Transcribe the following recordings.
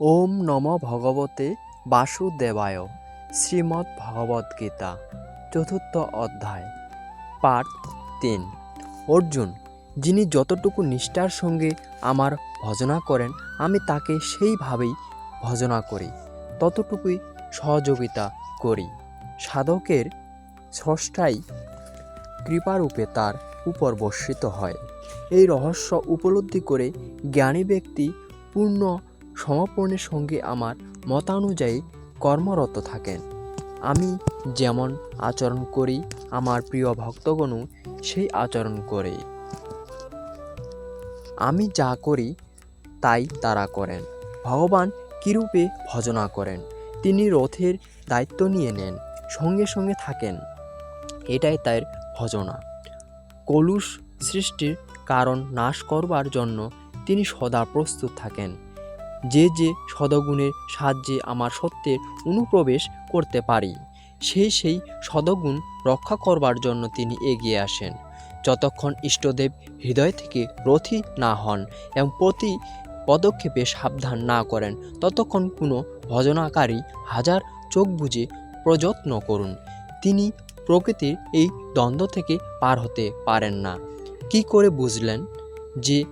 ওম নম ভগবতে বাসুদেবায় শ্রীমদ্ ভগবদ গীতা চতুর্থ অধ্যায় পাঠ তিন। অর্জুন, যিনি যতটুকু নিষ্ঠার সঙ্গে আমার ভজনা করেন, আমি তাকে সেইভাবেই ভজনা করি, ততটুকুই সহযোগিতা করি। সাধকের স্রষ্টাই কৃপারূপে তার উপর বর্ষিত হয়। এই রহস্য উপলব্ধি করে জ্ঞানী ব্যক্তি পূর্ণ সমর্পণের সঙ্গে আমার মতানুযায়ী কর্মরত থাকেন। আমি যেমন আচরণ করি, আমার প্রিয় ভক্তগণও সেই আচরণ করে। আমি যা করি, তাই তারা করেন। ভগবান কিরূপে ভজনা করেন, তিনি রথের দায়িত্ব নিয়ে নেন, সঙ্গে সঙ্গে থাকেন। এটাই তার ভজনা। কলুষ সৃষ্টির কারণ নাশ করবার জন্য তিনি সদা প্রস্তুত থাকেন। যে যে সদগুণের সাহায্যে আমার সত্যের অনুপ্রবেশ করতে পারি, সেই সেই সদগুণ রক্ষা করবার জন্য তিনি এগিয়ে আসেন। যতক্ষণ ইষ্টদেব হৃদয় থেকে রথি না হন এবং প্রতি পদক্ষেপে সাবধান না করেন, ততক্ষণ কোনো ভজনাকারী হাজার চোখ বুজে প্রযত্ন করুন। তিনি প্রকৃতির এই দ্বন্দ্ব থেকে পার হতে পারেন না। কি করে বুঝলেন যে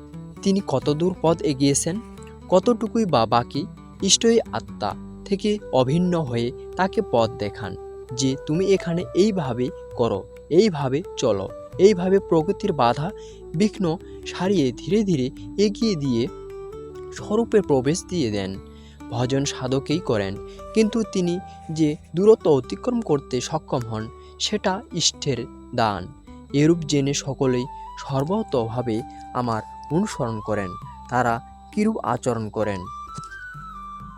তিনি কতদূর পথ এগিয়েছেন? কতটুকুই বা বাকি ইষ্টই আত্মা থেকে অভিন্ন হয়ে তাকে পথ দেখান যে তুমি এখানে এইভাবে করো, এইভাবে চলো, এইভাবে প্রকৃতির বাধা বিঘ্ন সারিয়ে ধীরে ধীরে এগিয়ে দিয়ে স্বরূপে প্রবেশ দিয়ে দেন। ভজন সাধকেই করেন, কিন্তু তিনি যে দূরত্ব অতিক্রম করতে সক্ষম হন, সেটা ইষ্টের দান। এরূপ জেনে সকলেই সর্বতভাবে আমার অনুসরণ করেন। তারা কিরূপ আচরণ করেন?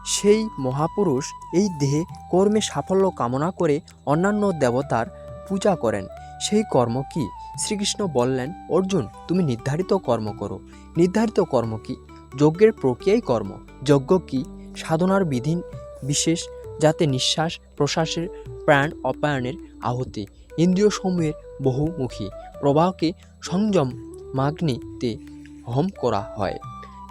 সেই মহাপুরুষ এই দেহে কর্মে সাফল্য কামনা করে অন্যান্য দেবতার পূজা করেন। সেই কর্ম কি? শ্রীকৃষ্ণ বললেন, অর্জুন, তুমি নির্ধারিত কর্ম করো। নির্ধারিত কর্ম কি? যজ্ঞের প্রক্রিয়াই কর্ম। যজ্ঞ কি? সাধনার বিধি বিশেষ, যাতে নিঃশ্বাস প্রশ্বাসের প্রাণ অপায়নের আহতি। ইন্দ্রিয় সমূহের বহুমুখী প্রবাহকে সংযম মাগ্নিতে হোম করা হয়।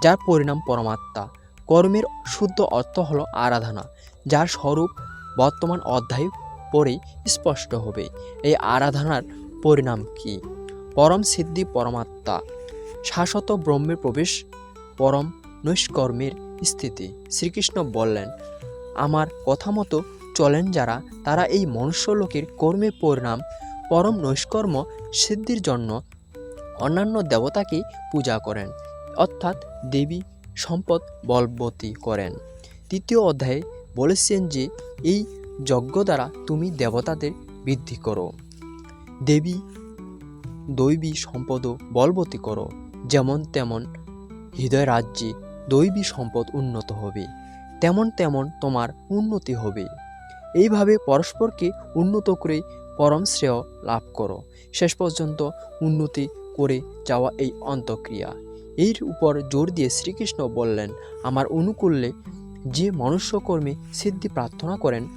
যার পরিণাম পরমাত্মা। কর্মের শুদ্ধ অর্থ হলো আরাধনা, যার স্বরূপ বর্তমান অধ্যায় পরেই স্পষ্ট হবে। এই আরাধনার পরিণাম কি? পরম সিদ্ধি পরমাত্মা, শাশ্বত ব্রহ্মের প্রবেশ, পরম নৈষ্কর্মের স্থিতি। শ্রীকৃষ্ণ বললেন, আমার কথা মতো চলেন যারা, তারা এই মনুষ্য লোকের কর্মের পরিণাম, পরম নৈষ্কর্ম সিদ্ধির জন্য অন্যান্য দেবতাকে পূজা করেন। অর্থাৎ দেবী সম্পদ বলবতী করেন। তৃতীয় অধ্যায়ে বলেছেন যে, এই যজ্ঞ দ্বারা তুমি দেবতাদের বৃদ্ধি করো। দেবী দৈবী সম্পদও বলবতী করো। যেমন তেমন হৃদয় রাজ্যে দৈবী সম্পদ উন্নত হবে। তেমন তেমন তোমার উন্নতি হবে। এইভাবে পরস্পরকে উন্নত করে পরম শ্রেয় লাভ করো। শেষ পর্যন্ত উন্নতি করে যাওয়া এই অন্তক্রিয়া। এর উপর জোর দিয়ে শ্রীকৃষ্ণ বললেন, আমার অনুকূল্যে যে মনুষ্যকর্মে সিদ্ধি প্রার্থনা করেন,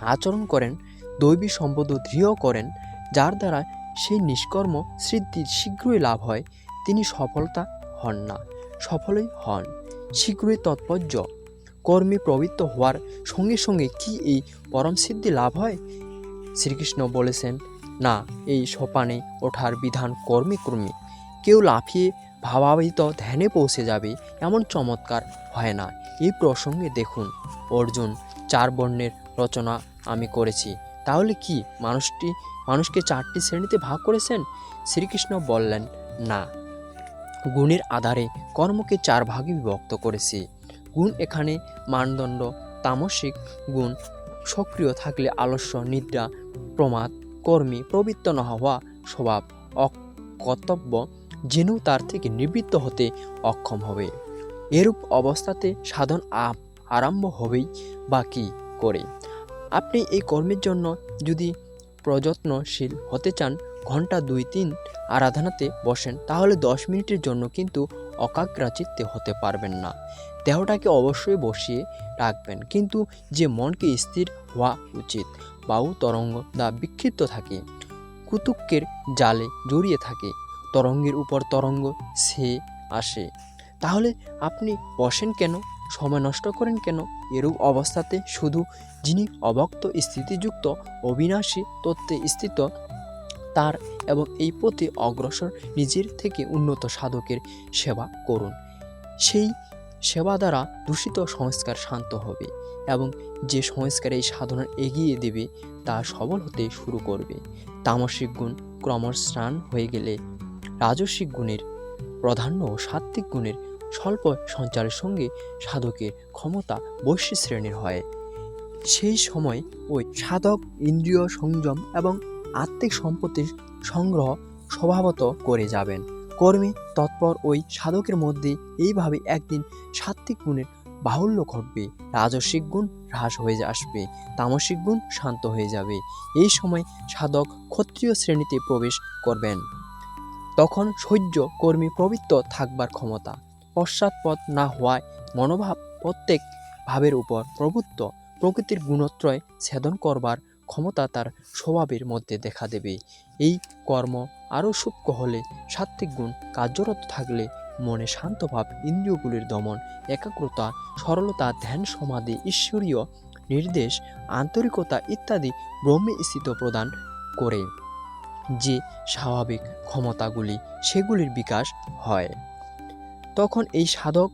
আচরণ করেন, দৈবী সম্পদ দৃঢ় করেন, যার দ্বারা সেই নিষ্কর্ম সিদ্ধির শীঘ্রই লাভ হয়, তিনি সফলতা হন না, সফলই হন, শীঘ্রই তৎপর্য। কর্মে প্রবৃত্ত হওয়ার সঙ্গে সঙ্গে কি এই পরম সিদ্ধি লাভ হয়? শ্রীকৃষ্ণ বলেছেন, না, এই সোপানে ওঠার বিধান কর্মে কর্মে। কেউ লাফিয়ে ভাবাবিত ধ্যানে পৌঁছে যাবে এমন চমৎকার হয় না। এই প্রসঙ্গে দেখুন, অর্জুন চার বর্ণের রচনা আমি করেছি। তাহলে কি মানুষটি, মানুষকে চারটি শ্রেণীতে ভাগ করেছেন? শ্রীকৃষ্ণ বললেন, না। গুণের আধারে কর্মকে চার ভাগে বিভক্ত করেছি। গুণ এখানে মানদণ্ড, তামসিক গুণ, সক্রিয় থাকলে আলস্য, নিদ্রা, প্রমাদ, কর্মী, প্রবৃত্ত না হওয়া স্বভাব, অকর্তব্য জেনেও তার থেকে নিবৃত্ত হতে অক্ষম হবে। এরূপ অবস্থাতে সাধন আপ আরম্ভ হবেই বা কী করে? আপনি এই কর্মের জন্য যদি প্রযত্নশীল হতে চান ঘণ্টা দুই তিন আরাধনাতে বসেন, তাহলে দশ মিনিটের জন্য কিন্তু অকাগ্রাচিত্তে হতে পারবেন না। দেহটাকে অবশ্যই বসিয়ে রাখবেন, কিন্তু যে মনকে স্থির হওয়া উচিত বায়ু তরঙ্গ দা বিক্ষিপ্ত থাকে, কুতুক্কের জালে জড়িয়ে থাকে তরঙ্গের উপর তরঙ্গ সে আসে। তাহলে আপনি বসেন কেন? সময় নষ্ট করেন কেন? এরূপ অবস্থাতে শুধু যিনি অবক্ত স্থিতিযুক্ত, অবিনাশী তত্ত্বে স্থিত, তার এবং এই পথে অগ্রসর নিজের থেকে উন্নত সাধকের সেবা করুন। সেই সেবা দ্বারা দূষিত সংস্কার শান্ত হবে এবং যে সংস্কার এই সাধনা এগিয়ে দেবে তা সবল হতে শুরু করবে। তামসিক গুণ ক্রমস্নান হয়ে গেলে রাজস্বিক গুণের প্রাধান্য ও সাত্ত্বিক গুণের স্বল্প সঞ্চারের সঙ্গে সাধকের ক্ষমতা বৈশ্য শ্রেণির হয়। সেই সময় ওই সাধক, ইন্দ্রিয় সংযম এবং আত্মিক সম্পত্তির সংগ্রহ স্বভাবত করে যাবেন। কর্মে তৎপর ওই সাধকের মধ্যে এইভাবে একদিন সাত্ত্বিক গুণের বাহুল্য ঘটবে, রাজস্বিক গুণ হ্রাস হয়ে আসবে তামসিক গুণ শান্ত হয়ে যাবে। এই সময় সাধক ক্ষত্রিয় শ্রেণীতে প্রবেশ করবেন। তখন সহ্য কর্মী প্রবৃত্ত থাকবার ক্ষমতা পশ্চাৎপদ না হওয়ায় মনোভাব প্রত্যেক ভাবের উপর প্রভুত্ব প্রকৃতির গুণত্রয় ছেদন করবার ক্ষমতা তার স্বভাবের মধ্যে দেখা দেবে। এই কর্ম আরও সূক্ষ্ম হলে সাত্ত্বিক গুণ কার্যরত থাকলে মনে শান্তভাব ইন্দ্রিয়গুলির দমন, একাগ্রতা, সরলতা, ধ্যান, সমাধি, ঈশ্বরীয় নির্দেশ, আন্তরিকতা ইত্যাদি ব্রহ্মে স্থিত প্রদান করে। যে স্বাভাবিক ক্ষমতাগুলি সেগুলির বিকাশ হয়। তখন এই সাধক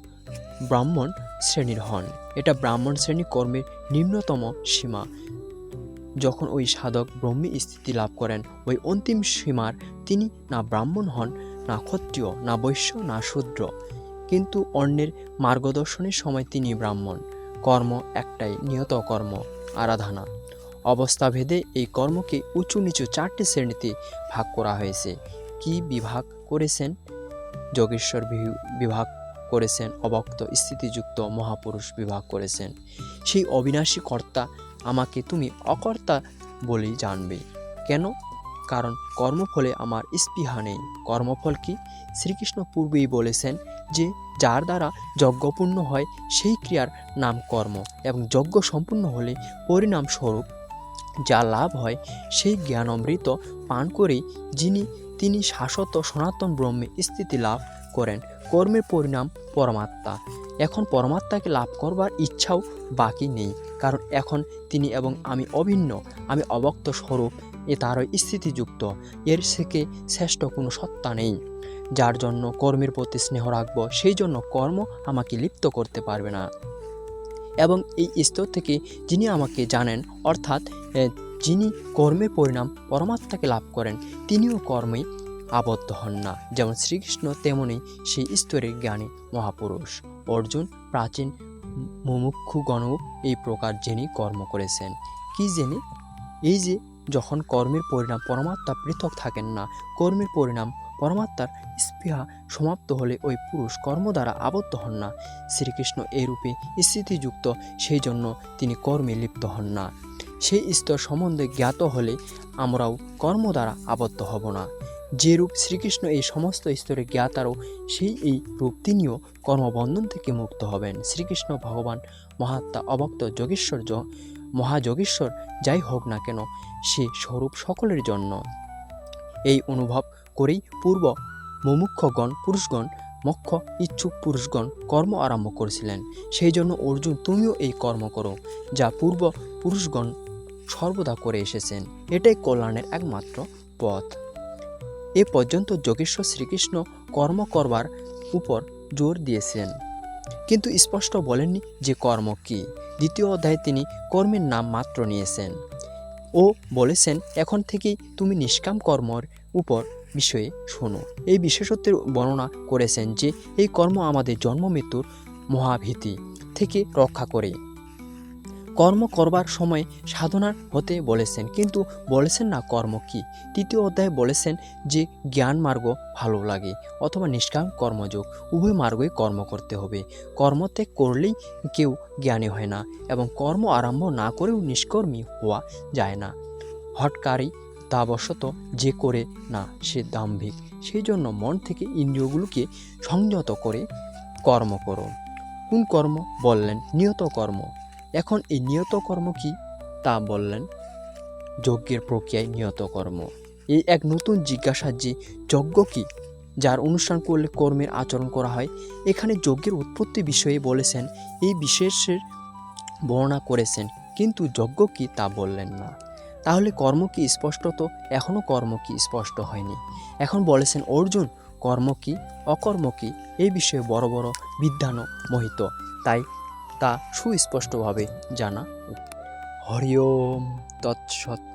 ব্রাহ্মণ শ্রেণির হন। এটা ব্রাহ্মণ শ্রেণি কর্মের নিম্নতম সীমা। যখন ওই সাধক ব্রহ্মী স্থিতি লাভ করেন, ওই অন্তিম সীমার তিনি না ব্রাহ্মণ হন, না ক্ষত্রিয়, না বৈশ্য, না শূদ্র। কিন্তু অন্যের মার্গদর্শনের সময় তিনি ব্রাহ্মণ। কর্ম একটাই নিয়ত কর্ম আরাধনা। অবস্থাভেদে এই কর্মকে উঁচু নিচু চারটি শ্রেণীতে ভাগ করা হয়েছে। কি বিভাগ করেছেন? যোগেশ্বর বিভাগ করেছেন অবক্ত স্থিতিযুক্ত মহাপুরুষ বিভাগ করেছেন। সেই অবিনাশী কর্তা আমাকে তুমি অকর্তা বলেই জানবে। কেন? কারণ কর্মফলে আমার স্পৃহা নেই। কর্মফল কি? শ্রীকৃষ্ণ পূর্বেই বলেছেন যে, যার দ্বারা যজ্ঞপূর্ণ হয়, সেই ক্রিয়ার নাম কর্ম এবং যজ্ঞ সম্পূর্ণ হলে পরিণাম স্বরূপ যা লাভ হয়, সেই জ্ঞান অমৃত পান করেই যিনি, তিনি শাশ্বত সনাতন ব্রহ্মে স্থিতি লাভ করেন। কর্মের পরিণাম পরমাত্মা। এখন পরমাত্মাকে লাভ করবার ইচ্ছাও বাকি নেই, কারণ এখন তিনি এবং আমি অভিন্ন, আমি অবক্ত স্বরূপ, এ তারই স্থিতিযুক্ত, এর থেকে শ্রেষ্ঠ কোনো সত্তা নেই। যার জন্য কর্মের প্রতি স্নেহ রাখব, সেই জন্য কর্ম আমাকে লিপ্ত করতে পারবে না। এবং এই স্তর থেকে যিনি আমাকে জানেন, অর্থাৎ যিনি কর্মের পরিণাম পরমাত্মাকে লাভ করেন, তিনিও কর্মে আবদ্ধ হন না। যেমন শ্রীকৃষ্ণ তেমনি সেই স্তরের জ্ঞানী মহাপুরুষ। অর্জুন প্রাচীন মুমুক্ষুগণও এই প্রকার জেনে কর্ম করেছেন। কি জেনে? এই যে, যখন কর্মের পরিণাম পরমাত্মা পৃথক থাকেন না, কর্মের পরিণাম পরমাত্মার স্পৃহা সমাপ্ত হলে ওই পুরুষ কর্ম দ্বারা আবদ্ধ হন না। শ্রীকৃষ্ণ এরূপে রূপে স্থিতিযুক্ত সেই জন্য তিনি কর্মে লিপ্ত হন না। সেই স্তর সম্বন্ধে জ্ঞাত হলে আমরাও কর্ম দ্বারা আবদ্ধ হব না। যে রূপ শ্রীকৃষ্ণ এই সমস্ত স্তরে জ্ঞাতারও সেই এই রূপ তিনিও কর্মবন্ধন থেকে মুক্ত হবেন। শ্রীকৃষ্ণ ভগবান মহাত্মা অবক্ত যোগেশ্বর মহাযোগেশ্বর যাই হোক না কেন, সে স্বরূপ সকলের জন্য। এই অনুভব করেই পূর্ব মুমুক্ষগণ, পুরুষগণ, মক্ষ, ইচ্ছুক পুরুষগণ কর্ম আরম্ভ করেছিলেন। সেই জন্য, অর্জুন, তুমিও এই কর্ম করো, যা পূর্ব পুরুষগণ সর্বদা করে এসেছেন। এটাই কল্যাণের একমাত্র পথ। এ পর্যন্ত যোগেশ্বর শ্রীকৃষ্ণ কর্ম করবার উপর জোর দিয়েছেন কিন্তু স্পষ্ট বলেননি যে কর্ম কি। দ্বিতীয় অধ্যায়ে তিনি কর্মের নাম মাত্র নিয়েছেন। ও বলেছেন, এখন থেকেই তুমি নিষ্কাম কর্মর উপর বিষয়ে শোনো। এই বিশেষত্বের বর্ণনা করেছেন যে এই কর্ম আমাদের জন্ম, মৃত্যুর মহাভীতি থেকে রক্ষা করে। কর্ম করবার সময় সাধনার হতে বলেছেন, কিন্তু বলেছেন না কর্ম কি। তৃতীয় অধ্যায়ে বলেছেন যে জ্ঞান মার্গ ভালো লাগে অথবা নিষ্কাম কর্মযোগ, উভয় মার্গই কর্ম করতে হবে। কর্মত্যাগ করলেই কেউ জ্ঞানী হয় না এবং কর্ম আরম্ভ না করেও নিষ্কর্মী হওয়া যায় না। হটকারী তাবশত যে করে না সে দাম্ভিক সেই জন্য মন থেকে ইন্দ্রিয়গুলোকে সংযত করে কর্ম করো। কোন কর্ম? বললেন, নিয়ত কর্ম। এখন এই নিয়ত কর্ম কি? তা বললেন, যজ্ঞের প্রক্রিয়ায় নিয়ত কর্ম। এই এক নতুন জিজ্ঞাসা যে যজ্ঞ কি? যার অনুষ্ঠান করলে কর্মের আচরণ করা হয়। এখানে যজ্ঞের উৎপত্তি বিষয়ে বলেছেন, এই বিশেষের বর্ণনা করেছেন, কিন্তু যজ্ঞ কি তা বললেন না। তাহলে কর্ম কি স্পষ্ট তো? এখনও কর্ম কি স্পষ্ট হয়নি। এখন বলেছেন, অর্জুন, কর্ম কি, অকর্ম কি? এই বিষয়ে বড় বড় বিদ্যান মোহিত। তাই তা সুস্পষ্টভাবে জানা হরিওম তৎসৎ।